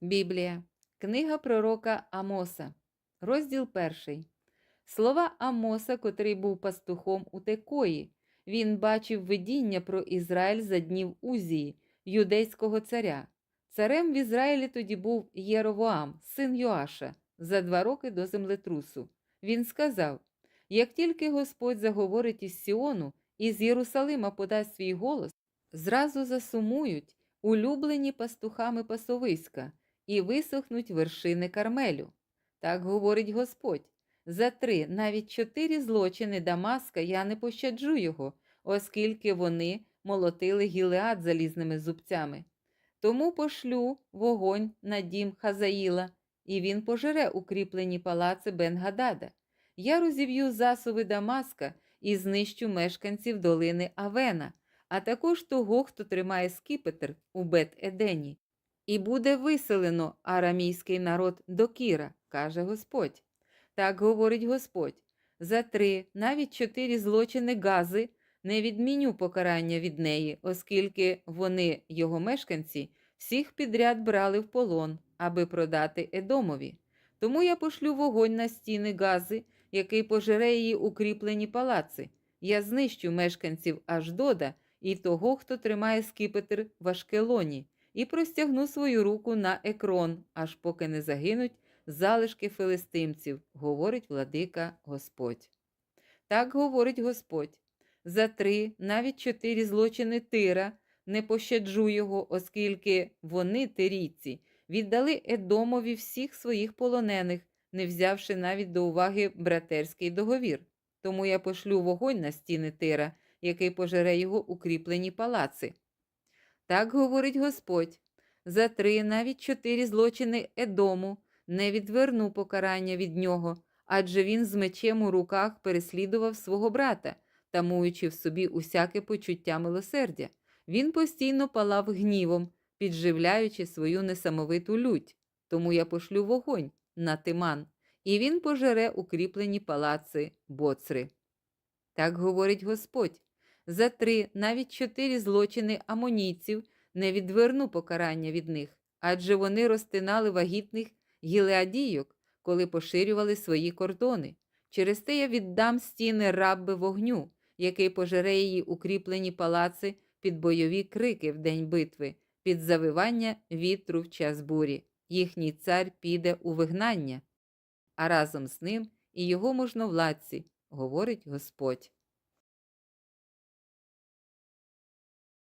Біблія, книга пророка Амоса, розділ перший. Слова Амоса, котрий був пастухом у Текої. Він бачив видіння про Ізраїль за днів Узії, юдейського царя. Царем в Ізраїлі тоді був Єровоам, син Йоаша, за два роки до землетрусу. Він сказав: як тільки Господь заговорить із Сіону і з Єрусалима подасть свій голос, зразу засумують улюблені пастухами пасовиська і висохнуть вершини Кармелю. Так говорить Господь. За три, навіть чотири злочини Дамаска я не пощаджу його, оскільки вони молотили Гілеад залізними зубцями. Тому пошлю вогонь на дім Хазаїла, і він пожере укріплені палаци Бен-Гадада. Я розів'ю засуви Дамаска і знищу мешканців долини Авена, а також того, хто тримає скіпетр у Бет-Едені. І буде виселено арамійський народ до Кіра, каже Господь. Так говорить Господь. За три, навіть чотири злочини гази не відміню покарання від неї, оскільки вони, його мешканці, всіх підряд брали в полон, аби продати Едомові. Тому я пошлю вогонь на стіни гази, який пожере її укріплені палаци. Я знищу мешканців Аждода і того, хто тримає скипетр в Ашкелоні, і простягну свою руку на екрон, аж поки не загинуть залишки филистимців, говорить владика Господь. Так говорить Господь. За три, навіть чотири злочини тира не пощаджу його, оскільки вони, тирійці, віддали Едомові всіх своїх полонених, не взявши навіть до уваги братерський договір. Тому я пошлю вогонь на стіни тира, який пожере його укріплені палаци. Так говорить Господь. За три, навіть чотири злочини Едому не відверну покарання від нього, адже він з мечем у руках переслідував свого брата, тамуючи в собі усяке почуття милосердя. Він постійно палав гнівом, підживляючи свою несамовиту лють. Тому я пошлю вогонь на тиман, і він пожере укріплені палаци боцри. Так говорить Господь. За три, навіть чотири злочини амонійців не відверну покарання від них, адже вони розтинали вагітних гілеадійок, коли поширювали свої кордони. Через те я віддам стіни рабби вогню, який пожере її укріплені палаци під бойові крики в день битви, під завивання вітру в час бурі. Їхній цар піде у вигнання, а разом з ним і його можновладці, говорить Господь.